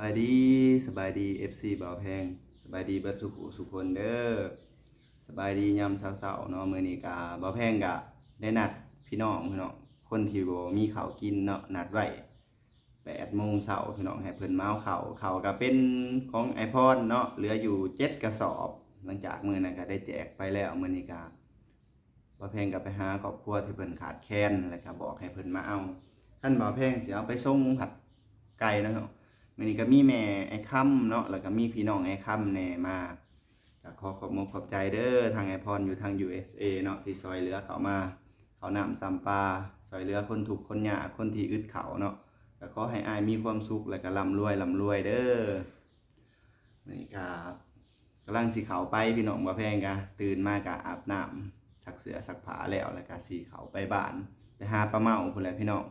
บายดีสบายดี FC บ่าวแพงสบายดีเบิดสุขสุคนเด้อสบายดียามเช้าๆเนาะมื้อนี้ก็บ่าวแพงก็ได้นัดพี่น้องพี่น้องคนที่บ่มีข้าวกินเนาะนัดไว้8โมงเช้าพี่น้องให้เพิ่นมาเอาข้าวข้าก็เป็นของไอพอนเนาะเหลืออยู่7กระสอบ หลังจากมื้อนั้นก็ได้แจกไปแล้วมื้อนี้ก็บ่าวแพงก็ไปหาครอบครัวที่เพิ่นขาดแคลนแล้วก็บอกให้เพิ่นมาเอาคันบ่าวแพงสิเอาไปส่งผัดไก่นะครับ มันนี้ก็มีแม่ไอ้ค่ำเนาะแล้วก็มีพี่น้องไอ้ค่ำแน่มาก็ขอขอบมขอบใจเด้อทางไอพรอยู่ทาง USA เนาะที่ซอยเหลือเขามาเขานำซัมปาซอยเหลือคนถูกคนหยาคนที่อึดเขาเนาะก็ขอให้อายมีความสุขแล้วก็ร่ำรวยร่ำรวยเด้อนี่ก็กำลังสิเขาไปพี่น้องบ่แพงกะตื่นมากะอาบน้ำซักเสื้อซักผ้าแล้วแล้วก็สิเขาไปบ้านไปหาปลาเมาพุ่นแหละพี่น้อง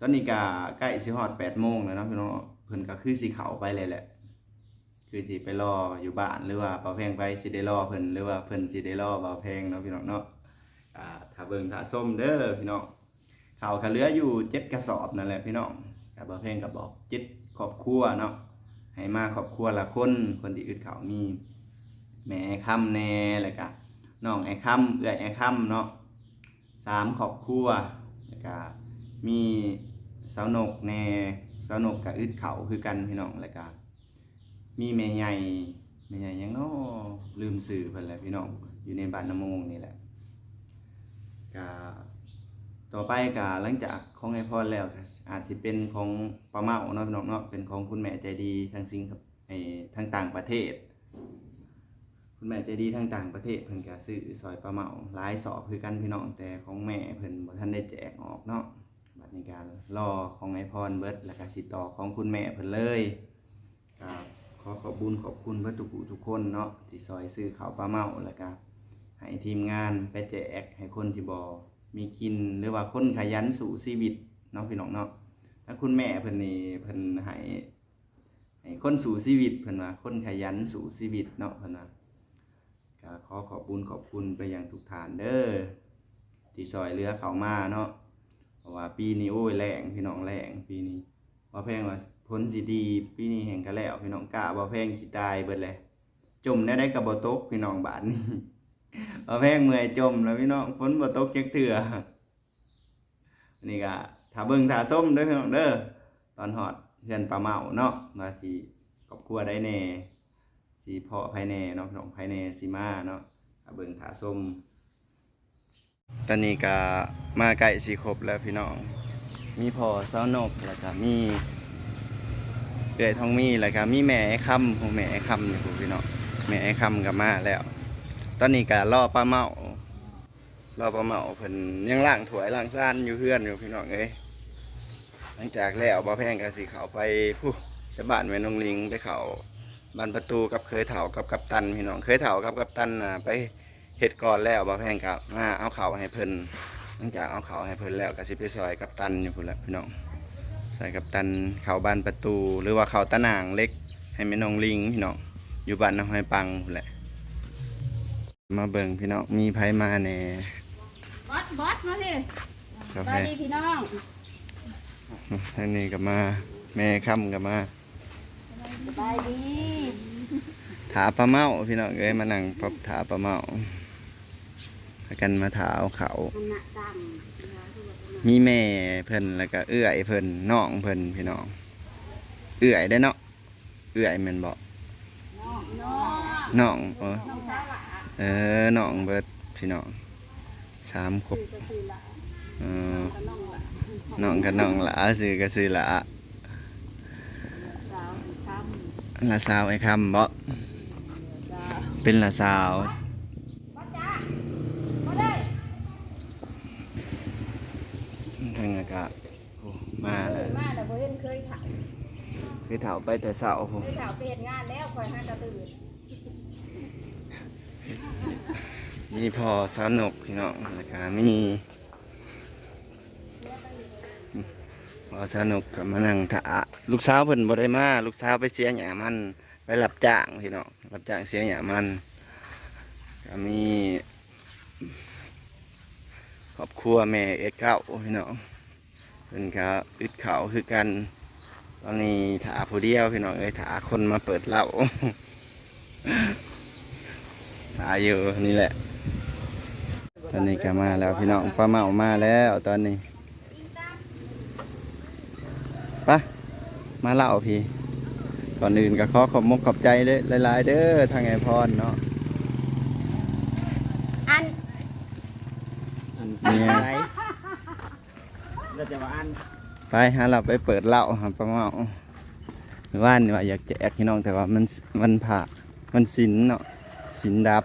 ตอนนี้ก็ใกล้สิฮอด8โมงแล้วเนาะพี่น้อง เพิ่นก็คือสิเขาไปเลยแหละ คือสิไปรออยู่บ้านหรือว่าเบาแพงไปสิได้รอเพิ่นหรือว่าเพิ่นสิได้รอเบาแพงเนาะพี่น้องเนาะอ่าถ้าเบิ่งถ้าส้มเด้อพี่น้องเขาวก็เหลืออยู่7กระสอบนั่นแหละพี่น้องก็เบาแพงก็บอก7ครอบครัวเนาะให้มาครอบครัวละคนคนที่อึดเขามีแม่ไอ้ค่ำแน่แล้วก็น้องไอ้ค่ำเอื้อยไอ้ค่ำเนาะสามครอบครัวแล้วก็มีสาวนกแน่ สาวนกกับอึดเขาคือกันพี่น้องแล้วก็มีแม่ใหญ่แม่ใหญ่ยังเนาะลืมสื่อเพิ่นแหละพี่น้องอยู่ในบ้านนาโมงนี่แหละก็ต่อไปก็หลังจากของไอพรแล้วอาจจะเป็นของป้าเมาเนาะพี่น้องเนาะเป็นของคุณแม่ใจดีทางสิงคไอทางต่างประเทศ คุณแม่ใจดีทางต่างประเทศเพิ่นก็ซื้อซอยปลาเมาหลายสอบคือกันพี่น้องแต่ของแม่เพิ่นบ่ทันได้แจกออกเนาะ นี้การรอของไอพรเบิร์ดแล้วก็สิต่อของคุณแม่เพิ่นเลยก็ขอขอบุญขอบคุณเบิดทุกผู้ทุกคนเนาะที่ซอยซื้อข้าวปลาเมาแล้วก็ให้ทีมงานไปแจกให้คนที่บ่มีกินหรือว่าคนขยันสู่ชีวิตเนาะพี่น้องเนาะถ้าคุณแม่เพิ่นนี่เพิ่นให้ให้คนสู่ชีวิตเพิ่นว่าคนขยันสู่ชีวิตเนาะเพิ่นว่าก็ขอขอบคุณขอบคุณไปยังทุกฐานเด้อที่ซอยเรือเขามาเนาะ ราะว่าปีนี้โอ้ยแรงพี่น้องแรงปีนี้ว่าแพงว่าพ้นสิดีปีนี้แห่งกันแล้วพี่น้องกะว่าแพงสิตายเบิดเลยจมได้ได้กับบ่ตกพี่น้องบาทนี้ว่าแพงเมื่อยจมแล้วพี่น้องฝนบ่ตกจักเทื่อนนี้ก็ถ้าเบิ่งถ้าส้มด้อพี่น้องเด้อตอนฮอดเพื่อนปลาเมาเนาะว่าสิครอบครัวได้แน่สีเพาะภายในเนาะพี่น้องภายในสีมาเนาะถ้าเบิ่งถาส้ม ตอนนี้ก็มาใกล้สีครบแล้วพี่น้อง มีพ่อสานกแล้วก็มีเอื้อยทองมีแล้วก็มีแม่ไอ้คำของแม่ไอ้คำนี่พู้นพี่น้องแม่ไอ้คำก็มาแล้ว ตอนนี้ก็รอป้าเมารอป้าเมาเพิ่นยังล้างถวยล้างซ่านอยู่เพื่อนอยู่พี่น้องเอ้ยหลังจากแล้วบ่แพงก็สิเข้าไปผู้ไปบ้านแม่นงลิงไปเขาบานประตูกับเคยเถากับกัปตันพี่น้องเคยเถากับกัปตันน่ะไป เห็ดก่อนแล้วบ่าแพงกับมาเอาเขาวให้เพิ่นหลังจากเอาเขาวให้เพิ่นแล้วก็สิไปซอยกัปตันอยู่พุ่นแหละพี่น้องซอยกัปตันเขาบานประตู หรือว่าเขาตะนางเล็ก ให้แม่น้องลิงพี่น้องอยู่บ้านน้องห้อยปังพุ่นแหละมาเบิ่งพี่น้องมีไผมาแหน่บอสบอสมาสิเจ้าสแพวัสดีพี่น้องท่านนี้ก็มา แม่ค่ำก็มาสบายดีถาปลาเมาพี่น้องเอ้ยมานั่งปรับถาปลาเมา พากันมาถาเอาเขามันหนักตังมีแม่เพิ่นแล้วก็เอื้อยเพิ่นน้องเพิ่นพี่น้อง เอื้อยได้เนาะ เอื้อยแม่นบ่น้องน้องน้องเออน้องสาวหละเออน้องเบิดพี่น้องสามครบคือก็คือหละเออก็น้องหละน้องกับน้องหละซื้อก็ซื้อหละสาวทำละสาวไอ้คำบ่จ้าเป็นละสาว บอสจ้าบอสได้ ทางอากาศโอ้มาแล้ว มาแต่บ่เห็นเคยถ่าย คือเฒ่าไปแต่เช้าพุ่นเคยถ่ายไปเห็นงานแล้วคอยห้ากระตือมีพ่อสาวนกพี่น้องแล้วก็มีพ่อสาวนกก็มานั่งถาลูกสาวเพิ่นบ่ได้มาลูกสาวไปเสียหยามันไปรับจ้างพี่น้องรับจ้างเสียหยามันก็มีครอบครัวแม่เอ็ดเก้าพี่น้องเพิ่นก็อึดเขาวคือกันต อนนี้ถาผู้เดียวพี่น้องเอ้ยถาคนมาเปิดเหล้าถาอยู่นี่แหละ ตอนนี้ก็มาแล้วพี่น้องป้าเมามาแล้วตอนนี้ไปะมาเล่าพี่ ก่อนอื่นก็ขอขอบมกขอบใจเลยหลายๆเด้อทางไอพรเนาะอันอันเนี่ยไหนเราจะว่าอันไป หาเราไปเปิดเหล้าครับป้าเมาว่านนี่ว่าอยากแจกพี่น้องแต่ว่ามันมันผ่ามันสินเนาะสินดับ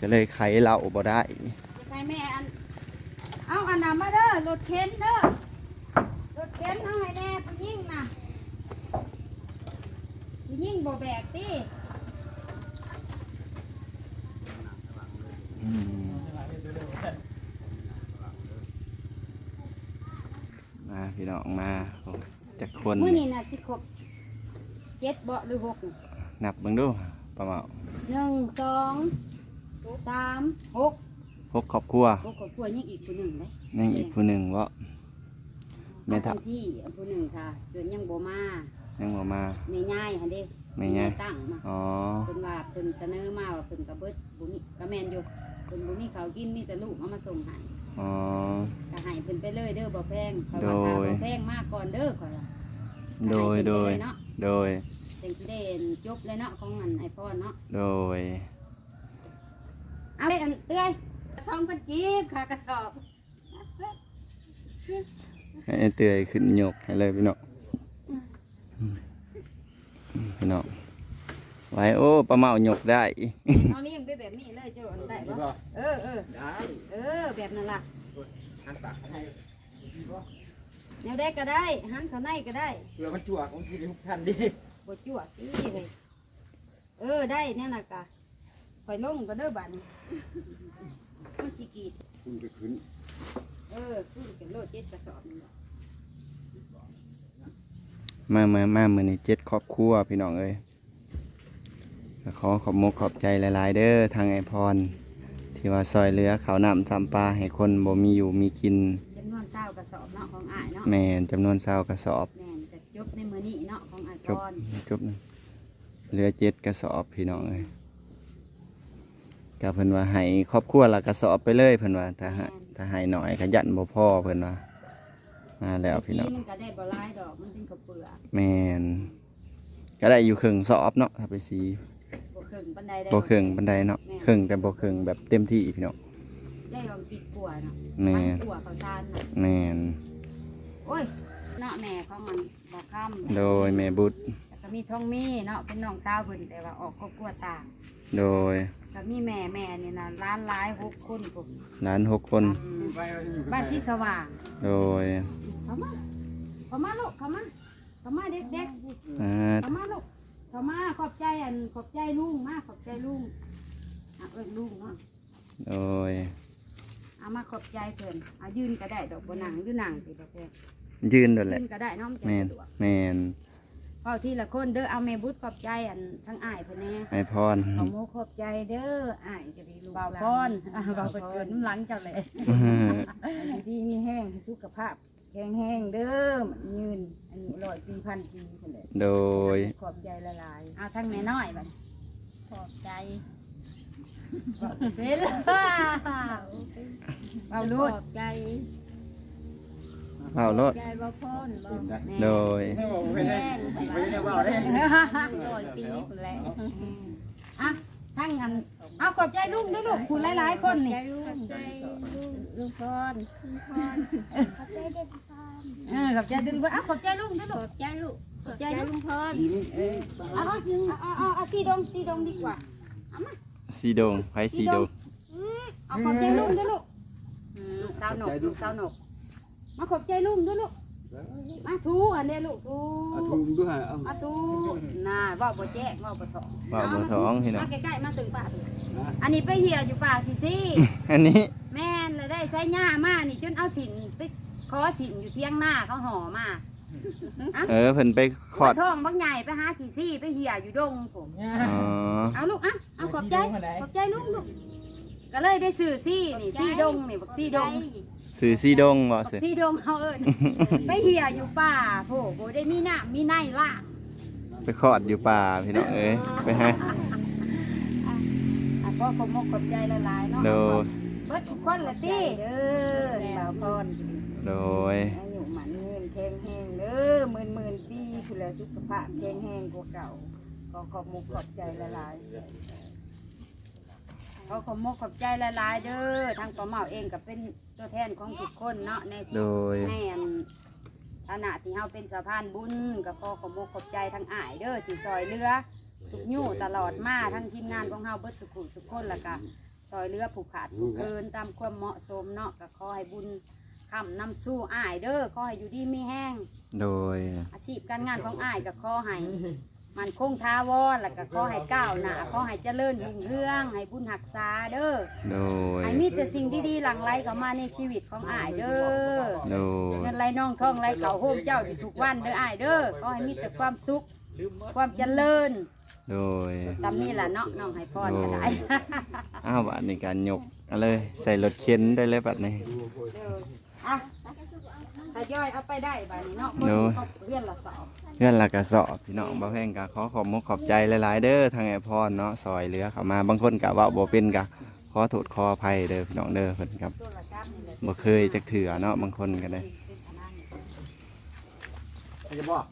ก็เลยไขเหล้าบ่ได้จะไปแม่อันเอาอันน่ะมาเด้อรถเข็นเด้อรถเข็นเอาให้แน่ผู้ยิ่งน่ะผู้ยิ่งบ่แบกติ อืมมา พี่น้องมาโอ้จากคนมื้อนี้น่ะสิครบเจ็ดบ่หรือหกนี่นับเบิ่งดูประมาณหนึ่งสองสามหกพบครอบครัวหกครอบครัวยังอีกผู้หนึ่งเลยยังอีกผู้หนึ่งวะแม่ทับเอาไปสิเอาผู้หนึ่งค่ะเดือนยังบ่มายังบ่มาแม่ย่ายหั่นเด้แม่ย่ายตั้งมาอ๋อเพิ่นว่าเพิ่นเสนอมาว่าเพิ่นก็เบิดบ่มีก็แม่นอยู่เพิ่นบ่มีข้าวกินมีแต่ลูกเอามาส่งให้ อ๋อ ก็ให้เพิ่นไปเลยเด้อบ่แพงเขาโดว่ายถ้าบ่แพงมากก่อนเด้อข่อยว่าโดยก็โดให้ยเพิ่นไปเลยเนาะโดย จังสิได้จบเลยเนาะของอันไอพรเนาะโดย เอาเลยอันเตื้อย2,000กีบค่ากระสอบให้เตยขึ้นยกให้เลยพี่น้องพี่น้อง ไว้โอ้ปลาเมายกได้เอาเลี้ยงไปแบบนี้เลยเจ้าอันได้ใช่บ่ป่ะเออเออได้เออแบบนั้นล่ะอันตักให้แนวใดก็ได้หันเข้าในก็ได้เพื่อมันจั่วของที่ทุกท่านดิบ่จั่วตีเลยเออได้แน่น่ะกะข่อยลงก็เด้อบัดนี้มันสิกรีดคุณไปขึ้นเออขึ้นเป็นโลดเจ็ดกระสอบนี่แหละมามามามือนี้เจ็ดครอบครัวพี่น้องเอ้ยก็ ขอขอบมกขอบใจหลาย ๆ เด้อทางไอพร ที่ว่าซอยเหลือข้าวน้ำซ้ำปลาให้คนบ่มีอยู่มีกินจำนวนเศร้ากระสอบเนาะของอ้ายเนาะแม่นจำนวนเศร้ากระสอบแม่นจะจบในมื้อนี้เนาะของอ้ายจก่บอนจบนะเหลือเจ็ดกระสอบพี่น้องเอ้ยก็เพิ่นว่าให้ครอบครัวละกระสอบไปเลยเพิ่นว่าถ้าให้ถ้าให้หน่อยก็ยันบ่พอเพิ่นว่ามาแล้วพี่น้อง สีมันก็ได้บ่หลายดอกมันถึงกับเปลือกแม่นก็ได้อยู่ครึ่งสอบเนาะถ้าไปสีบ่ครึ่ งปานใดได้บ่ครึ่งบันไดเนาะครึ่งแต่บ่ครึ่งแบบเต็มที่พี่น้องได้ลองปิดกัวเนาะแม่มันกัวเขาทานน่ะแม่นโอ้ยเนาะแม่ของมันบ่ค้ำโดยแม่บุตรแล้วก็มีท้องมีเนาะเป็นน้องสาวเพิ่นแต่ว่าออกครอบครัวต่างโดยก็มีแม่แม่นี่นะร้านหลายหกคนผมหลานหกคนไปบ้านที่สว่างโดยเข้ามาเข้ามาลูกเข้ามาเข้ามาเด็กเด็กอ่าเข้ามาลูก เข้ามาขอบใจอันขอบใจลุงมาขอบใจลุงอะเอิ้นลุงเนาะโดยเอามาขอบใจเพิ่นเอายืนก็ได้ดอกบ่นั่งหรือนั่งสิบ่แพงยืนโดนแหยืละนก็ได้เนาะมันจะแม่นสะดวกแม่นเฝ้าทีละคนเด้อเอาแม่บุตรขอบใจอันทั้งอ้ายเพิ่นแน่ให้พรขอโมขอบใจเด้ออ้ายจะได้ลูกเบาพรอ่าเบาเปิดเกินน้ำหลังเจ้าเลยอันนี้ดีมีแห้งสุขภาพ แข็งแห้งเด้อมันยืนอันนี้ร้อยปีพันปีคนเลยโดย ขอบใจละลายเอาทั้งแม่น้อยบัดขอบใจเป็นเอาลูกขอบใจเอารถใจบ่พ้นบ่ได้โดยไม่บอกไม่ได้ไม่ได้บอกได้ร้อยปีคนแหละอะ ทั้งอันเอาขอบใจลุงด้วยลูกคุณหลายๆคนนี่ใจลูกใจลูกลูกพรลูกพรขอบใจเด็กพรเออขอบใจดึงไปเอาขอบใจลุงด้วยขลูอกบใจลูกขอบใจใจลุลุงงพรยิ้มเอ้ยเอาเอาเอาเอาเอาสีดงสีดงดีกว่าสีโดงไผสีโดงเอาขอบใจลุงด้วยลูกอืมสาวหนกลูกสาวหนกมาขอบใจลุงด้วยลูก มาทูอันเนี้ยลูกทูเอาทุ่มด้วยเอามาทูน่าว่าบ่แจ้งว่าบ่ถองว่าบ่ท้องพี่น้อง มาใกล้ๆมาสึงป่าพี่อันนี้ไปเหี่ยวอยู่ป่าที่ซี่อันนี้ แม่นเลยได้ใช้หญ้ามานี่จนเอาสินไปขอสินอยู่เที่ยงหน้าเขาห่อมาเออเพิ่นไปขอดท้องบักใหญ่ไปหาที่ซี่ไปเหี่ยอยู่ดงผมอ๋อเอาลูกอะเอาขอบใจขอบใจลูกลูกก็เลยได้ซื้อซี่นี่ซี่ดงนี่บักซี่ดง สื่อซีดงบ่บักสื่อซีดงเขาเอิ้นไปเหี่ยอยู่ป่าโหบ่ได้มีน้ำมีในล่ะไปคลอดอยู่ป่าพี่น้องเอ้ยไปให้อะก็ขอบมกขอบใจหลายๆเนาะโดย เบิดทุกคนละติเด้อบ่าวพรโดย อายุหมันเงินแข็งแห้งเด้อหมื่นหมื่นปีผู้แลสุขภาพแข็งแห้งกว่าเก่าขอขอบมุกขอบใจหลายข อขอบมกขอบใจหลายๆเด้อทางป้าเมาเองก็เป็นตัวแทนของทุกคนเนาะในโดย ในอันฐานะที่เฮาเป็นสะพานบุญก็ขอขอบมกขอบใจทั้งอ้ายเด้อที่ซอยเรือสุขยู่ตลอดมาทั้งทีมงานของเฮาเบิดสุขุสุขคนแล้วก็ซอยเรือผูกขาดผูกเกินตามความเหมาะสมเนาะก็ขอให้บุญคำนำสู้อ้ายเด้อขอให้อยู่ดีมีแห้งโดย อาชีพการงานของอ้ายก็ขอให้ มันคงทาวรแล้วก็ขอให้ก้าวหน้าขอให้เจริญรุ่งเรือง ให้บุญหักษาเด้อโดยให้มีแต่สิ่งดีๆหลั่งไหลเข้ามาในชีวิตของอ้ายเด้อโดยเงินไหลน้องทองไหลเขาโฮมเจ้าอยู่ทุกวันเด้ออ้ายเด้อขอให้มีแต่ความสุข ความเจริญโดยซ้ำนี่ล่ะเนาะน้องให้พรก็ได้อ้าวบัดนี้การยกเอาเลยใส่รถเข็นได้เลยบัดนี้เด้ออะถ้าย่อยเอาไปได้บัดนี้เนาะโน้เขาเรียนละสอบเพื่อนละกระสอบพี่น้องบ่แพงกะขอขอบมกขอบใจหลายๆเด้อทางไอพรเนาะซอยเหลือเข้ามาบางคนกะว่าบ่เป็นกะขอโทษขออภัยเด้อพี่น้องเด้อเพิ่นครับตัวละกับนี่แหละบ่เคยจักเถื่อเนาะบางคนก็ได้เป็นอันนั้นจะบอก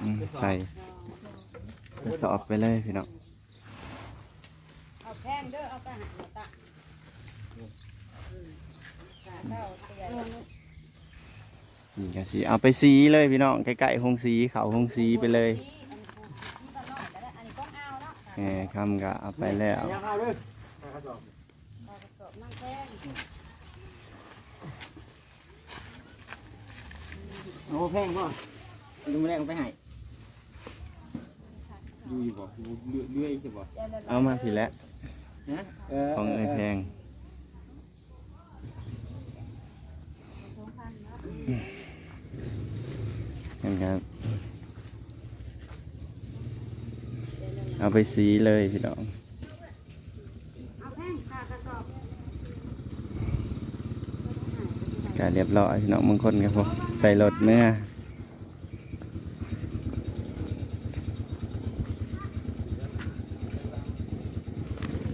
อืมใส่กระสอบไปเลยพี่น้องเอาแพงเด้อเอาไปหาหนูตะอืมกะเท่าเตีย นี่ก็สิเอาไปสีเลยพี่น้องใกล้ๆหงสีเขาหงสีไปเลยอันนี้ก็เอาเนาะแหมคำก็เอาไปแล้วยังเอาเลยพอกระสอบนั่งแพงโอ้แพงป่ะดูมาแรกไปให้ดูอยู่บ่ดูเรื่อยจะบ่เอามาทีแล้วฮะของเอ้ยแพงกันครับเอา ไปสีเลยพี่น้องเอาแพงค่ากระสอบก็เรียบร้อยพี่น้องบางคนครับผมใส่รถเมื่อ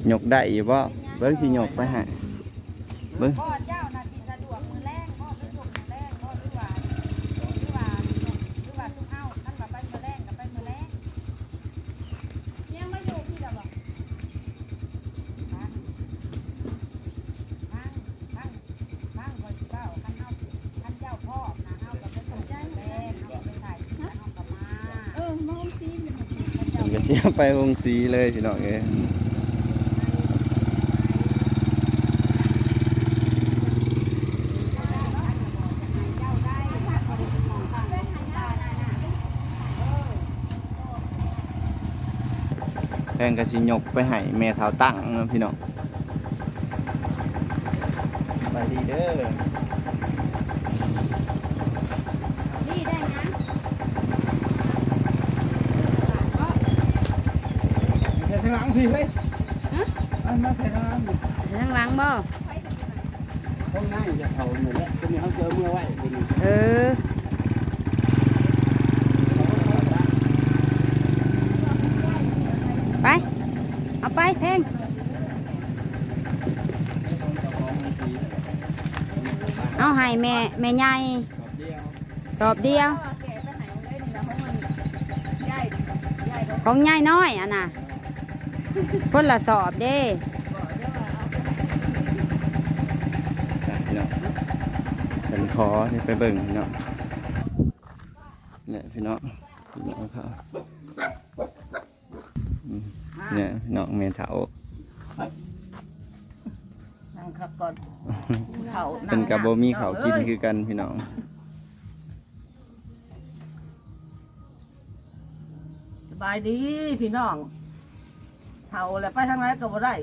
หยกได้อยู่บ่เบิ้งสิหยกไปให้เบิ้ง พ่อเจ้าน่ะสิสะดวกมือแรงพ่อไปส่งมือแรงพ่อหรือว่าหรือว่าหรือว่าทุกเฮาท่านก็ไปมือแรงก็ไปมือแรงยังไม่อยู่พี่ดอกบ่ฟังฟังฟังฟังก่อนสิเว้าคันเฮาคันเจ้าพ่อนะเฮาก็ไปส่งมือแรงเฮาก็ไปถ่ายคลิปเฮาก็มาเออมองซีอยู่ มันก็เจีย ไปวงสีเลยพี่น้องเอ้ยเจ้าได้พอดีของสั่งของตาได้นะแพงก็สิหยกไปให้แม่เท้าตั้งพี่น้องไปดีเด้อ นี่ได้นะ ใส่ทางหลัง พี่เฮ้ยมาใส่ทางหลังทางหลังบ่ห้องน้าจะเขาหมือนแล้วจะมีเขาเจอเมื่อไหร่เป็นเออไปเอาไปเพงเอาให้แม่แม่ใหญ่สอบเดียว ของใหญ่น้อยอะนะ คนละสอบเด้จ้ะพี่น้องเป็นขอนี่ไปเบิ่งพี่น้องเนี่ยพี่น้องพี่น้องเขาอืมเนี่ยพี่น้องเมนเถานั่งขับก่อนเขาเป็นกับโบมีเขาวกินคือกันพี่น้องสบายดีพี่น้อง เผาแล้วไปทางไหนก็บ่ได้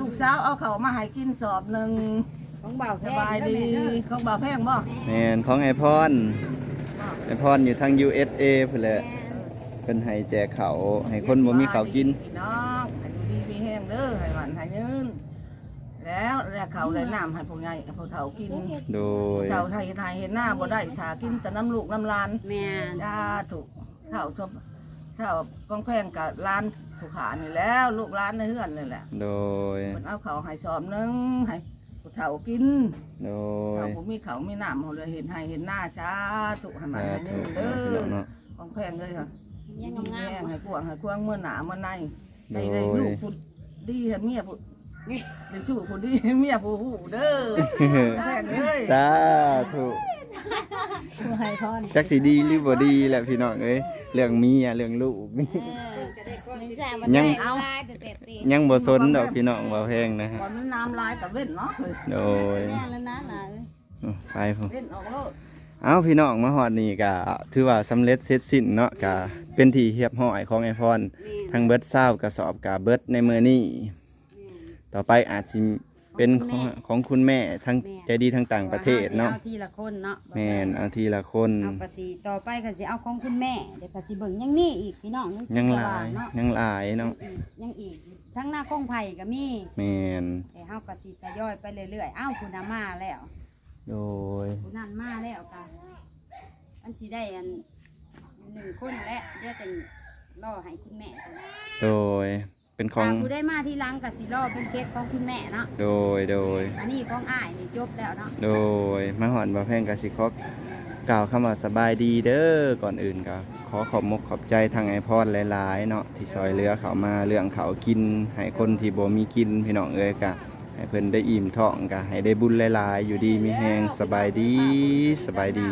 ลูกสาวเอาเขาวมาให้กินสอบหนึ่งของเบาสบายดีเขาบ่าวแพงบ่แมนของไอพอนไอพอนอยู่ทาง USA เพื่นแหละเพิ่นให้แจกเขาวให้คนบ่มีเขาวกิน พี่น้องให้ดูดีมีแห้งเด้อให้หวานให้ยืนแล้วแล้วเขาเลยน้ำให้พวกใหญ่พวกเฒ่ากินโดย เฒ่าไทยไทยเห็นหน้าบ่ได้ถากินแต่น้ำลูกน้ำลาน แม่นยาถูกเฒ่าชมเฒ่ากองแพงกับร้าน ถูกขานี่แล้วลูกร้านในเฮือนนี่แหละโดย เพิ่นเอาเขาวให้สอบหนึงให้ผู้เฒ่ากินโดเฒ่ายบ่มีเขาวมีน้ำเขาเลยเห็นให้เห็นหน้าช้าถูกให้มันสาให้ธุนี่เด้พี่น้องอเนาะกองแพงเลยค่ะยังแม่งามให้กวางให้กวางเมื่อหนาเมื่อในโดได้ยได้ลูกผู้ดีให้เมียผู้ได้สู้ผู้ดีให้เมียผู้หูเด้อแพงเลย สาธุผู้ ให้พรจักสิดีหรือบ่ดีแหละพี่น้องเอ้ยเรื่องเมียเรื่องลูกนี่ไม่ใช่ว่ายังเอาลายแต่เต็ดตียังบ่สนดอกพี่น้องบ่แพงนะฮะก่อนมันน้ำลายกับเว้นเนาะเฮ้ยโดยแม่แล้วนะน่ะอ๋อไปพุ่นเว้นออกแล้วเอาพี่น้องมาฮอดนี่ก็ถือว่าสำเร็จเสร็จสิ้นเนาะก็เป็นที่เรียบร้อยของไอพรทั้งเบิดเศร้ากระสอบกะเบิดในมื้อนี้ต่อไปอาจสิ เป็นของของคุณแม่ทั้งใจดีทั้งต่างประเทศเนาะเอาทีละคนเนาะแม่นเอาทีละคนเอากระสีต่อไปกระสีเอาของคุณแม่เดี๋ยวกระสีเบิ่งยังมีอีกพี่น้องสิยังหลายเนาะยังหลายเนาะยังอีกทั้งหน้าคงไผ่ก็มีแม่นแต่เฮากระสีทยอยไปเรื่อยๆอ้าวคุณนามาแล้วโดยคุณนั่นมาแล้วกันอันสีได้อันหนึ่งคนและเดี๋ยวจะรอให้คุณแม่ก่อนโดย เป็นของถ้าผู้ได้มาที่หลังกระสีรอเป็นเค้กของคุณแม่เนาะโดยโดย อันนี้ของอ้ายนี่จบแล้วเนาะโดยมาหอนบ่แพงกสิขอกกล่าวคำว่าสบายดีเด้อก่อนอื่นก็ขอขอบมกขอบใจทางไอพอดหลายๆเนาะที่ซอยเรือเขามาเรื่องเขากิน ให้คนที่บ่มีกินพี่น้องเอ้ยกะให้เพิ่นได้อิ่มท้องกะให้ได้บุญหลายๆ อยู่ดีมีแฮงสบายดีสบายดี